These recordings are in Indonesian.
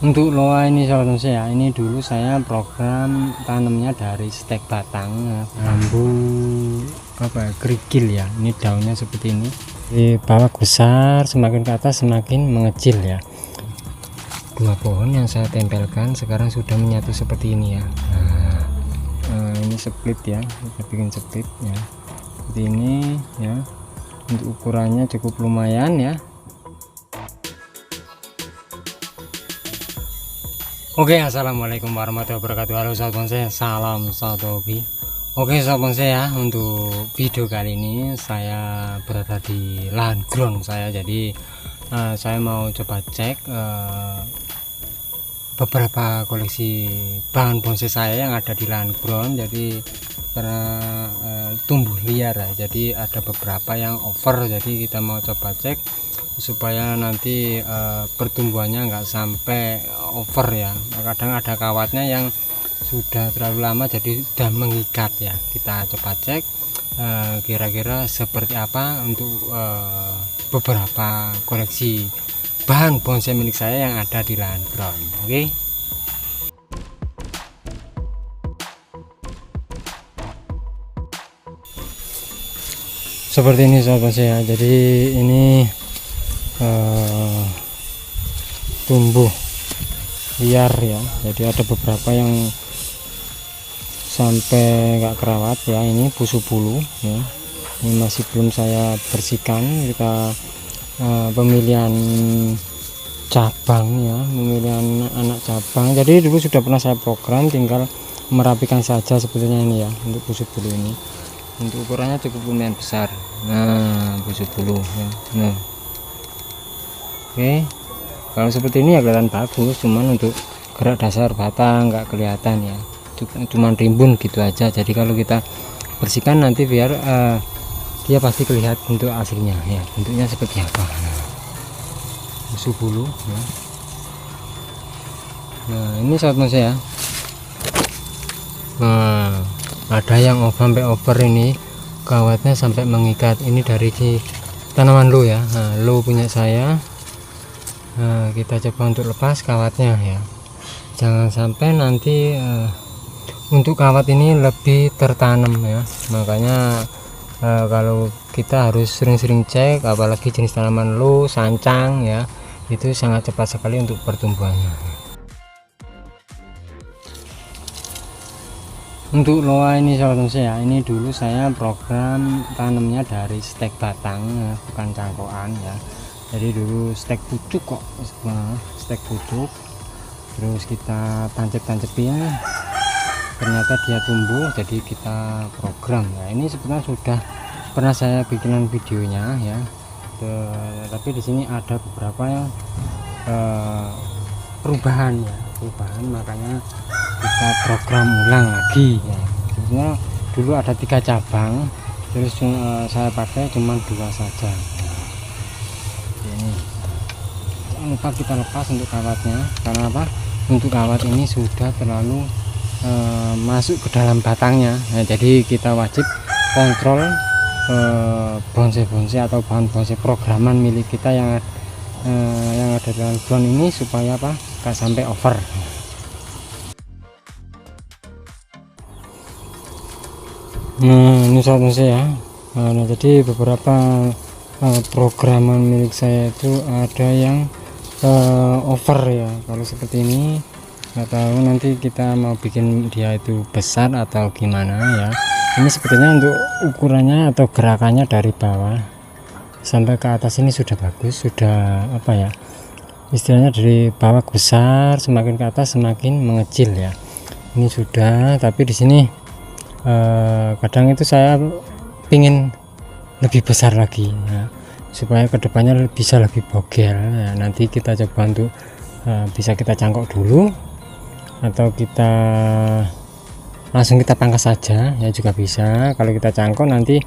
untuk loa ini sahabat saya ini dulu saya program tanamnya dari stek batang ya, bambu apa ya, kerikil ya. Ini daunnya seperti ini. Di bawah besar semakin ke atas semakin mengecil ya. Dua pohon yang saya tempelkan sekarang sudah menyatu seperti ini ya. Nah, eh, ini split ya. Kita bikin split ya. Seperti ini ya. Untuk ukurannya cukup lumayan ya Oke assalamualaikum warahmatullahi wabarakatuh. Halo sahabat bonsai salam satu hobi Oke sahabat bonsai ya untuk video kali ini saya berada di lahan ground saya. Jadi eh, saya mau coba cek eh, beberapa koleksi bahan bonsai saya yang ada di lahan ground jadi karena eh, tumbuh liar. Ya jadi ada beberapa yang over. Jadi kita mau coba cek supaya nanti eh, pertumbuhannya nggak sampai over ya. Kadang ada kawatnya yang sudah terlalu lama jadi sudah mengikat ya. Kita coba cek eh, kira-kira seperti apa untuk eh, beberapa koleksi bahan bonsai milik saya yang ada di lahan ground oke? Seperti ini sahabat saya jadi ini eh, tumbuh liar ya. Jadi ada beberapa yang sampai nggak kerawat ya. Ini busuk bulu ya. Ini masih belum saya bersihkan. Kita eh, pemilihan cabang ya pemilihan anak cabang. Jadi dulu sudah pernah saya program tinggal merapikan saja sebetulnya ini ya untuk busuk bulu ini. Untuk ukurannya cukup lumayan besar. Nah busuk bulu ya. Nah oke. Kalau seperti ini ya kelihatan bagus cuman untuk gerak dasar batang nggak kelihatan ya. Cu- cuman rimbun gitu aja. Jadi kalau kita bersihkan nanti biar eh, dia pasti kelihatan untuk aslinya ya. Bentuknya seperti apa. Busuk bulu ya. nah ini sahabat saya nah ada yang over sampai over ini. Kawatnya sampai mengikat. Ini dari tanaman lo ya. Nah, lo punya saya nah, kita coba untuk lepas kawatnya ya. Jangan sampai nanti eh, untuk kawat ini lebih tertanam ya. Makanya eh, kalau kita harus sering-sering cek apalagi jenis tanaman lo sancang ya itu sangat cepat sekali untuk pertumbuhannya. Untuk loa ini sahabat saya ini dulu saya program tanamnya dari stek batang ya, bukan cangkokan ya jadi dulu stek pucuk kok Nah, stek pucuk. Terus kita tancap-tancapin ternyata dia tumbuh jadi kita program. Ya ini sebenarnya sudah pernah saya bikinan videonya ya. Ke- tapi di sini ada beberapa yang eh, perubahan ya. Perubahan makanya kita program ulang lagi ya. Sebenarnya dulu ada tiga cabang. Terus eh, saya pakai cuma dua saja ini jangan lupa kita lepas untuk kawatnya. Karena apa? Untuk kawat ini sudah terlalu eh, masuk ke dalam batangnya. Nah, jadi kita wajib kontrol eh, bonsai-bonsai atau bahan bonsai programan milik kita yang eh, yang ada dalam ground ini supaya apa? Nggak sampai over. Nah, ini sahabat saya. Nah, jadi beberapa eh, programan milik saya itu ada yang eh, over ya. Kalau seperti ini, nggak tahu nanti kita mau bikin dia itu besar atau gimana ya. Ini sebetulnya untuk ukurannya atau gerakannya dari bawah sampai ke atas ini sudah bagus, sudah apa ya? Istilahnya dari bawah besar semakin ke atas semakin mengecil ya. Ini sudah, tapi di sini eh, kadang itu saya pingin lebih besar lagi. Ya, supaya ke depannya bisa lebih bogel. Ya, nanti kita coba untuk eh, bisa kita cangkok dulu atau kita langsung kita pangkas saja ya juga bisa. Kalau kita cangkok nanti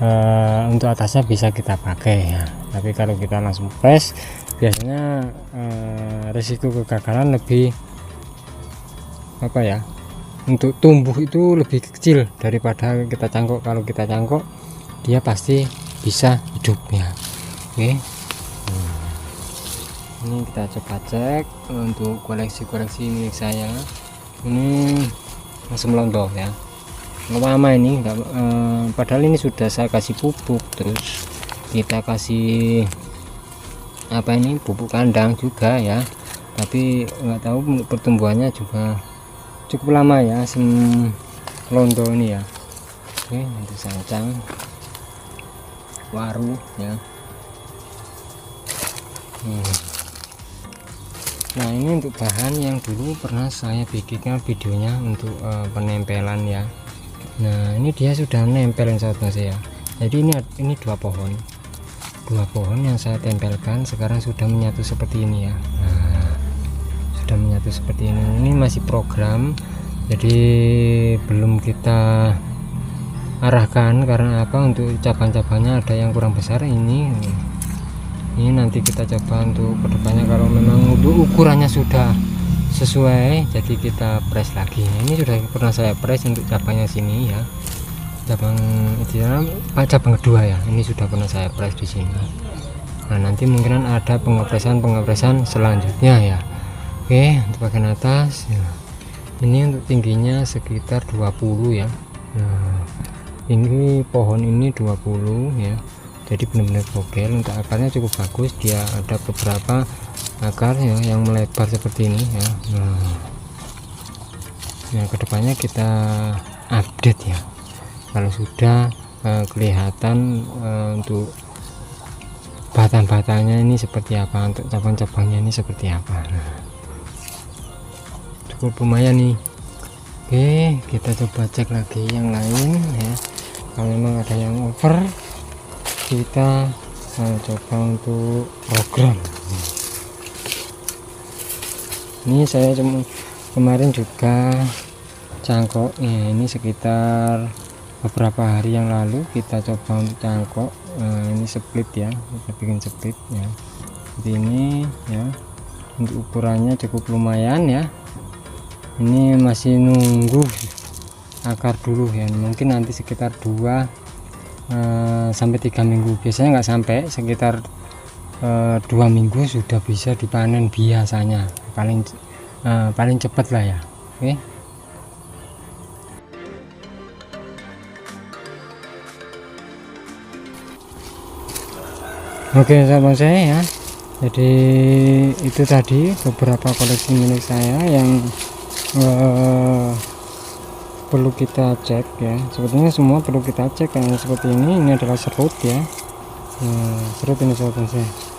eh, untuk atasnya bisa kita pakai ya. Tapi kalau kita langsung press biasanya eh, risiko kegagalan lebih apa ya untuk tumbuh itu lebih kecil daripada kita cangkok. Kalau kita cangkok dia pasti bisa hidup ya. Oke. Hmm. ini kita coba cek untuk koleksi-koleksi milik saya. Ini asam londo ya. Lama ini enggak, eh, padahal ini sudah saya kasih pupuk terus kita kasih apa ini pupuk kandang juga ya. Tapi nggak tahu pertumbuhannya juga cukup lama ya asam londo ini ya. Oke nanti sancang waru ya. Hmm. nah ini untuk bahan yang dulu pernah saya bikinkan videonya untuk uh, penempelan ya. Nah ini dia sudah nempel sahabat saya. Jadi ini ini dua pohon. Dua pohon yang saya tempelkan sekarang sudah menyatu seperti ini ya. Nah, sudah menyatu seperti ini. Ini masih program jadi belum kita arahkan karena apa untuk cabang-cabangnya ada yang kurang besar ini. Ini nanti kita coba untuk ke depannya kalau memang untuk ukurannya sudah sesuai jadi kita press lagi. Ini sudah pernah saya press untuk cabangnya sini ya. Cabang ah, cabang kedua ya. Ini sudah pernah saya press di sini. Nah nanti mungkin ada pengepresan pengepresan selanjutnya ya. Oke untuk bagian atas ya. ini untuk tingginya sekitar 20 ya. Nah ini pohon ini 20 ya. Jadi benar-benar bogel untuk akarnya cukup bagus. Dia ada beberapa akar ya yang melebar seperti ini ya. Nah yang ke depannya kita update ya. Kalau sudah eh, kelihatan eh, untuk batang-batangnya ini seperti apa untuk cabang-cabangnya ini seperti apa. Nah, cukup lumayan nih. Oke kita coba cek lagi yang lain ya kalau memang ada yang over kita uh, coba untuk program. Ini saya cuma kemarin juga cangkoknya. Ini sekitar beberapa hari yang lalu kita coba untuk cangkok. Nah, ini split ya kita bikin split ya. Seperti ini ya. Untuk ukurannya cukup lumayan ya. Ini masih nunggu akar dulu ya. Mungkin nanti sekitar 2 uh, eh, sampai tiga minggu. Biasanya nggak sampai sekitar uh, dua minggu sudah bisa dipanen biasanya. Paling uh, paling cepat lah ya. Oke? Okay. oke sahabat saya ya. Jadi itu tadi beberapa koleksi milik saya yang uh, perlu kita cek ya. Sebetulnya semua perlu kita cek yang seperti ini ini adalah serut ya. Nah, serut ini sahabat saya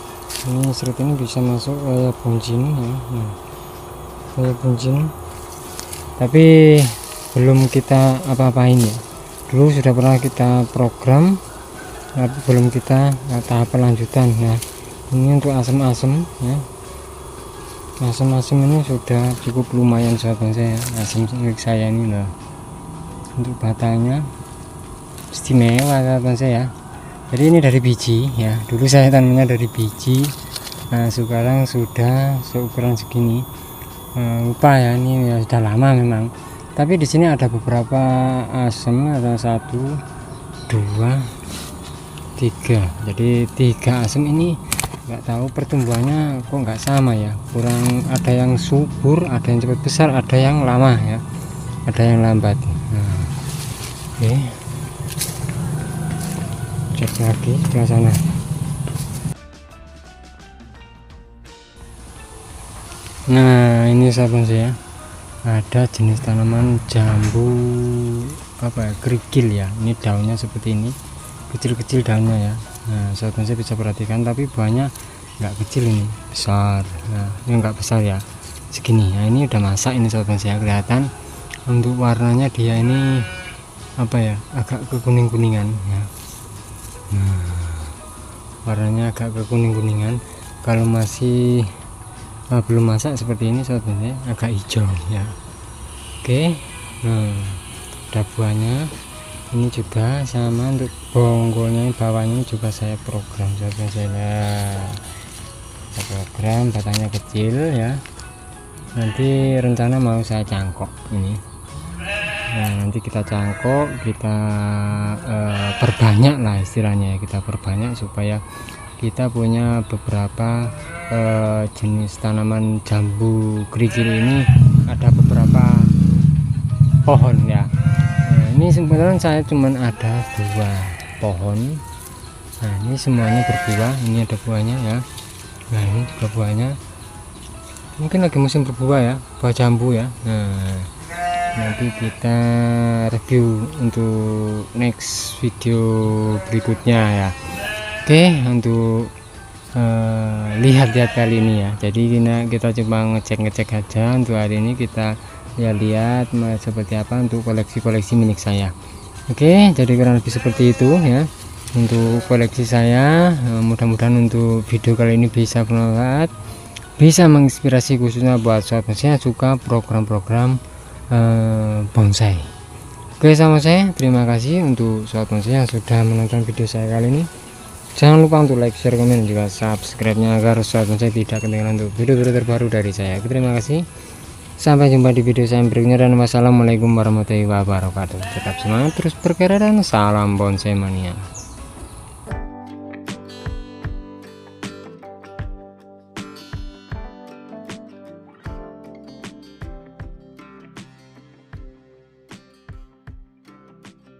ini serut ini bisa masuk kayak bunjin ya. Nah, kayak bunjin tapi belum kita apa-apain ya. Dulu sudah pernah kita program tapi belum kita nah, tahap lanjutan ya. Ini untuk asam-asam ya. Asam-asam ini sudah cukup lumayan sahabat saya asam milik saya ini loh untuk batangnya. Istimewa teman saya. Jadi ini dari biji ya. Dulu saya tanamnya dari biji. Nah sekarang sudah seukuran segini. Uh, lupa ya ini ya sudah lama memang. Tapi di sini ada beberapa asam ada satu dua tiga. Jadi tiga asam ini nggak tahu pertumbuhannya kok nggak sama ya. Kurang ada yang subur ada yang cepat besar ada yang lama ya. Ada yang lambat oke. Cek lagi ke sana. Nah ini sahabat saya ada jenis tanaman jambu apa ya kerikil ya. Ini daunnya seperti ini. Kecil-kecil daunnya ya. Nah sahabat saya bisa perhatikan tapi banyak nggak kecil ini. Besar. Nah ini nggak besar ya. Segini. Nah ini udah masak ini sahabat saya kelihatan. Untuk warnanya dia ini apa ya agak ke kuning kuningan ya. Nah warnanya agak ke kuning kuningan kalau masih uh, belum masak seperti ini sebetulnya agak hijau ya. Oke nah ada buahnya. Ini juga sama untuk bonggolnya bawahnya juga saya program saja saya program batangnya kecil ya. Nanti rencana mau saya cangkok ini nah nanti kita cangkok kita uh, perbanyak lah istilahnya kita perbanyak supaya kita punya beberapa eh, jenis tanaman jambu kerikil ini ada beberapa pohon ya. Nah, ini sebenarnya saya cuman ada dua pohon. Nah ini semuanya berbuah. Ini ada buahnya ya. Nah ini juga buahnya. Mungkin lagi musim berbuah ya buah jambu ya. Nah nanti kita review untuk next video berikutnya ya. Oke untuk eh, lihat-lihat kali ini ya. Jadi kita kita coba ngecek-ngecek aja. Untuk hari ini kita lihat-lihat seperti apa untuk koleksi-koleksi milik saya. Oke jadi kurang lebih seperti itu ya. Untuk koleksi saya Eh, mudah-mudahan untuk video kali ini bisa bermanfaat. Bisa menginspirasi khususnya buat sahabat saya suka program-program eh, bonsai. Oke sama saya terima kasih untuk sahabat bonsai yang sudah menonton video saya kali ini. Jangan lupa untuk like share komen juga subscribe nya agar sahabat bonsai tidak ketinggalan untuk video-video terbaru dari saya. Oke, terima kasih. Sampai jumpa di video saya berikutnya dan wassalamualaikum warahmatullahi wabarakatuh. Tetap semangat terus berkarya dan salam bonsai mania